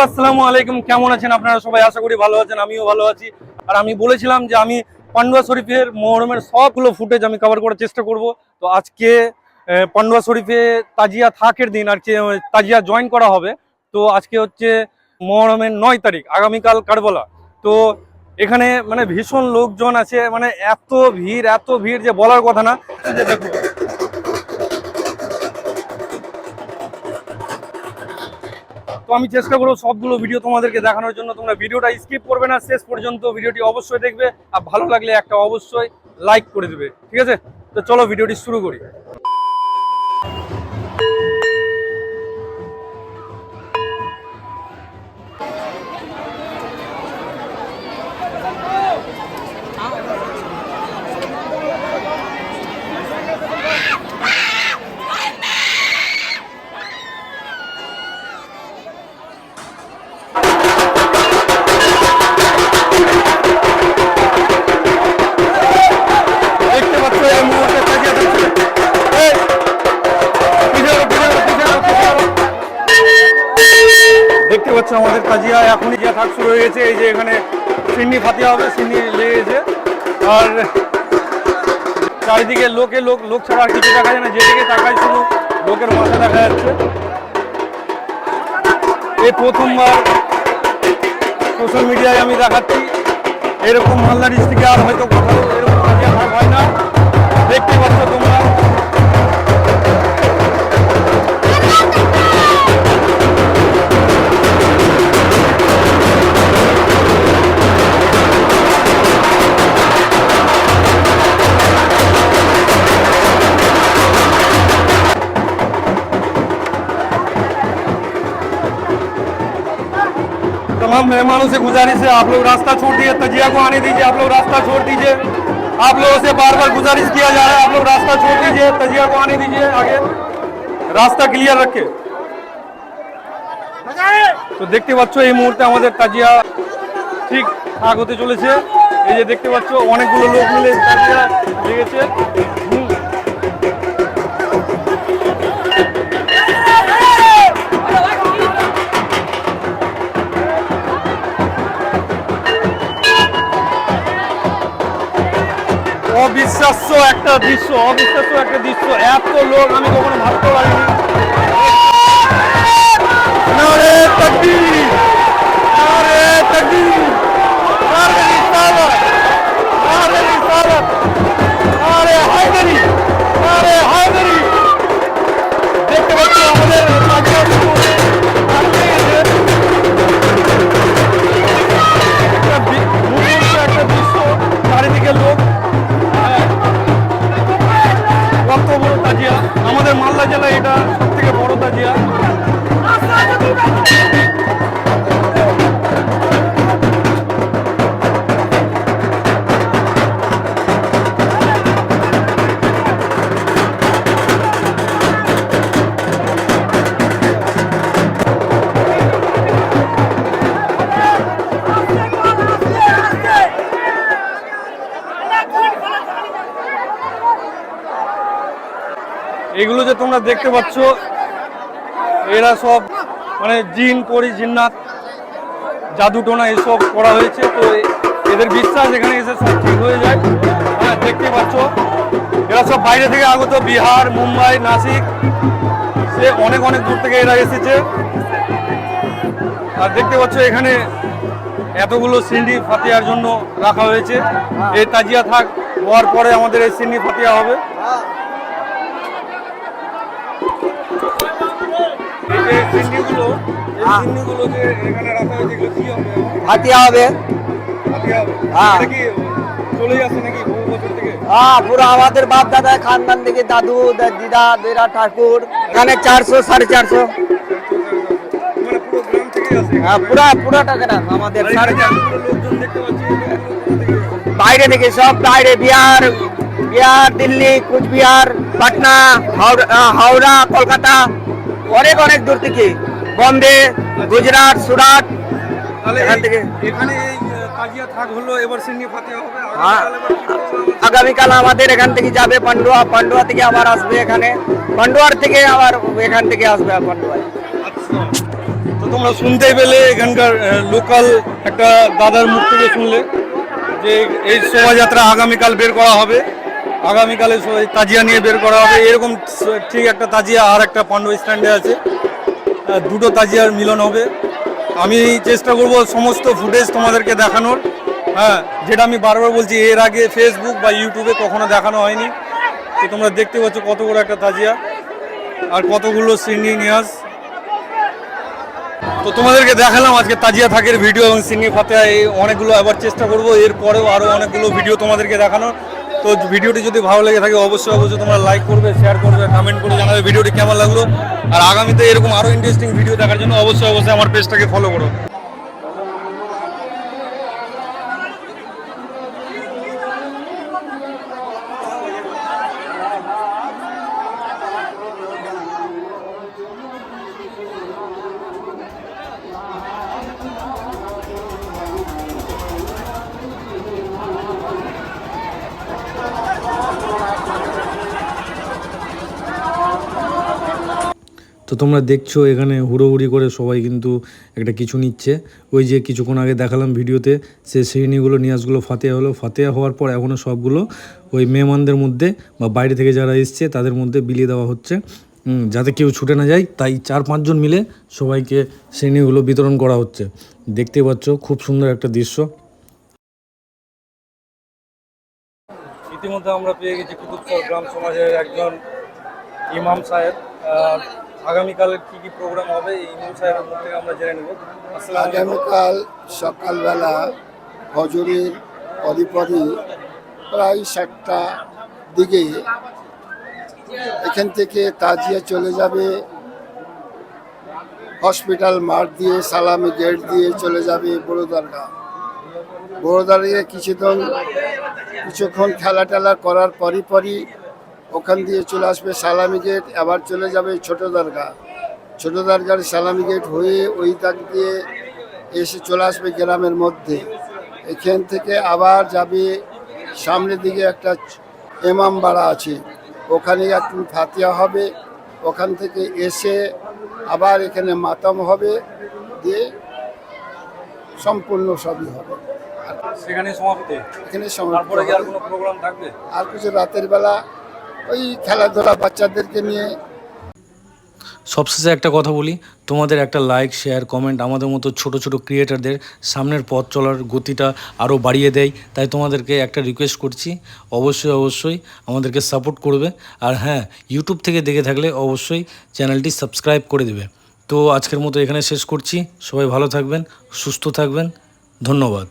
আসসালামু আলাইকুম। কেমন আছেন আপনারা? সবাই আশা করি ভালো আছেন আমিও ভালো আছি। আর আমি বলেছিলাম যে আমি পান্ডুয়া শরীফের মোহরমের সবগুলো ফুটেজ আমি কভার করার চেষ্টা করব। তো আজকে পান্ডুয়া শরীফে তাজিয়া থাকের দিন আর কি, তাজিয়া জয়েন করা হবে। তো আজকে হচ্ছে মোহরমের নয় তারিখ আগামীকাল কারবালা। তো এখানে মানে ভীষণ লোকজন আছে মানে এত ভিড় এত ভিড় যে বলার কথা না। দেখো আমি চেষ্টা করব সবগুলো ভিডিও তোমাদেরকে দেখানোর জন্য। তোমরা ভিডিওটা স্কিপ করবে না, শেষ পর্যন্ত ভিডিওটি অবশ্যই দেখবে। আর ভালো লাগলে একটা অবশ্যই লাইক করে দেবে। ঠিক আছে? তো চলো ভিডিওটি শুরু করি। পাচ্ছ আমাদের কাজিয়া, এখনই যে থাক শুরু হয়ে গেছে, এই যে এখানে সিন্নি ফাতিয়া হবে, সিন্নি লেগেছে আর চারিদিকে লোকে, লোক লোক ছাড়া আর কিছু দেখা যায় না, যেদিকে তাকায় শুধু লোকের মাথা দেখা যাচ্ছে। এই প্রথমবার সোশ্যাল মিডিয়ায় আমি দেখাচ্ছি। এরকম মালদা ডিস্ট্রিক্টে আর হয়তো কোথাও এরকম হয় না। দেখতে পাচ্ছ তোমরা। मेहमानों से गुजारिश है आप लोग रास्ता छोड़ दिए तजिया को आने दीजिए आप लोग रास्ता छोड़ दीजिए आप लोगों से बार बार गुजारिश किया जा रहा है आप लोग रास्ता छोड़ दीजिए तजिया को आने दीजिए आगे রাস্তা ক্লিয়ার রাখে তো দেখতে পাচ্ছ এই মুহূর্তে আমাদের তাজিয়া ঠিক আগ হতে চলেছে এই যে দেখতে পাচ্ছ অনেকগুলো লোক মিলে তাজিয়া লেগেছে অবিশ্বাস্য একটা দৃশ্য অবিশ্বাস্য একটা দৃশ্য। এত লোক আমি কখনো ভাবতে পারিনি। মালদা জেলায় এটা সব থেকে বড় তাজিয়া। এগুলো যে তোমরা দেখতে পাচ্ছ, এরা সব মানে জিন, পরি, জিন্নাত, জাদু টোনা এসব করা হয়েছে। তো এদের বিশ্বাস এখানে এসে সব ঠিক হয়ে যায়। হ্যাঁ দেখতে পাচ্ছ, এরা সব বাইরে থেকে আগত বিহার, মুম্বাই, নাসিক। সে অনেক অনেক দূর থেকে এরা এসেছে। আর দেখতে পাচ্ছ, এখানে এতগুলো সিন্ডি ফাতিয়ার জন্য রাখা হয়েছে। এই তাজিয়া থাক, হওয়ার পরে আমাদের এই সিন্ডি ফাতিয়া হবে এই যে সিন্ডিগুলো এই হ্যাঁ। সিন্ডিগুলো যে এখানে রাখা হয়েছে এগুলো কি হবে হাতিয়া হবে। হ্যাঁ। হ্যাঁ পুরো আমাদের বাপ দাদা খানদান থেকে দাদু দিদা দিদা ঠাকুর এখানে চারশো সাড়ে চারশো। মানে গ্রাম হ্যাঁ পুরা পুরা আমাদের সাড়ে চারশো এতগুলো লোকজন দেখতে পাচ্ছি? এগুলো কোথা থেকে এসেছে? বাইরে থেকে সব বাইরে বিহার বিহার দিল্লি কুচবিহার পাটনা হাওড়া কলকাতা। অনেক অনেক দূর থেকে। বম্বে গুজরাট সুরাট এখান থেকে- এখানে থাক হলো এবার সিন্নি ফাতিয়া হবে হ্যাঁ। আগামীকাল আমাদের এখান থেকে যাবে পান্ডুয়া পান্ডুয়া থেকে আবার আসবে এখানে। পান্ডুয়ার থেকে আবার এখান থেকে আসবে পান্ডুয়ায় আচ্ছা। তো তোমরা শুনতেই পেলে এখানকার লোকাল একটা দাদার মুখ থেকে শুনলে যে এই শোভাযাত্রা আগামীকাল বের করা হবে। আগামীকালে তাজিয়া নিয়ে বের করা হবে। এরকম ঠিক একটা তাজিয়া আর একটা পাণ্ডব স্ট্যান্ডে আছে। দুটো তাজিয়ার মিলন হবে। আমি চেষ্টা করব সমস্ত ফুটেজ তোমাদেরকে দেখানোর। হ্যাঁ যেটা আমি বারবার বলছি, এর আগে ফেসবুক বা ইউটিউবে কখনো দেখানো হয়নি। তো তোমরা দেখতে পাচ্ছ কত বড় একটা তাজিয়া আর কতগুলো সিন্নি নিয়াজ। তো তোমাদেরকে দেখালাম আজকে তাজিয়া থাকের ভিডিও এবং ফাতেহা, এই অনেকগুলো আবার চেষ্টা করব। এর পরেও আরও অনেকগুলো ভিডিও তোমাদেরকে দেখানোর। তো ভিডিওটি যদি ভালো লেগে থাকে, অবশ্যই অবশ্যই তোমরা লাইক করবে শেয়ার করবে কমেন্ট করে জানাবে ভিডিওটি কেমন লাগল। আর আগামীতে এরকম আরও ইন্টারেস্টিং ভিডিও দেখার জন্য অবশ্যই অবশ্যই আমার পেজটাকে ফলো করো। তো তোমরা দেখছ এখানে হুড়োহুড়ি করে সবাই কিন্তু একটা কিছু নিচ্ছে। ওই যে কিছুক্ষণ আগে দেখালাম ভিডিওতে সে শ্রেণীগুলো, নিয়াজগুলো ফাতেয়া হলো। ফাতেয়া হওয়ার পর এখনও সবগুলো ওই মেহমানদের মধ্যে বা বাইরে থেকে যারা এসছে তাদের মধ্যে বিলিয়ে দেওয়া হচ্ছে। যাতে কেউ ছুটে না যায়। তাই চার পাঁচজন মিলে সবাইকে শ্রেণীগুলো বিতরণ করা হচ্ছে। দেখতে পাচ্ছ খুব সুন্দর একটা দৃশ্য। ইতিমধ্যে আমরা পেয়ে গেছি কুতুবচর গ্রাম সমাজের একজন ইমাম সাহেব। আগামীকালের কি কি প্রোগ্রাম হবে, এই ইমাম সাহেবের মুখ থেকে আমরা জেনে নেব। আগামীকাল সকালবেলা হজরের পরিপরি প্রায় সাতটা দিকে এখান থেকে তাজিয়া চলে যাবে। হসপিটাল মাঠ দিয়ে, সালামি গেট দিয়ে চলে যাবে বড় দরগা বড় কিছুক্ষণ কিছুক্ষণ খেলা টেলা করার পরই পরই ওখান দিয়ে চলে আসবে সালামি গেট আবার চলে যাবে ছোট দরগা ছোট দরগার সালামি গেট হয়ে ওই দাগ দিয়ে এসে চলে আসবে গ্রামের মধ্যে। এখান থেকে আবার যাবে সামনের দিকে একটা এমাম বাড়া আছে। ওখানে একটু ফাতিয়া হবে। ওখান থেকে এসে আবার এখানে মাতাম হবে দিয়ে সম্পূর্ণ সবই হবে। সেখানে সমাপ্তি? এখানে সমাপ্ত। আর কিছু রাতের বেলা ওই খেলাধুলা বাচ্চাদেরকে নিয়ে। সবশেষে একটা কথা বলি, তোমাদের একটা লাইক শেয়ার কমেন্ট আমাদের মতো ছোট ছোট ক্রিয়েটারদের সামনের পথ চলার গতিটা আরও বাড়িয়ে দেয়। তাই তোমাদেরকে একটা রিকোয়েস্ট করছি, অবশ্যই অবশ্যই আমাদেরকে সাপোর্ট করবে। আর হ্যাঁ ইউটিউব থেকে দেখে থাকলে অবশ্যই চ্যানেলটি সাবস্ক্রাইব করে দেবে। তো আজকের মতো এখানে শেষ করছি। সবাই ভালো থাকবেন, সুস্থ থাকবেন। ধন্যবাদ।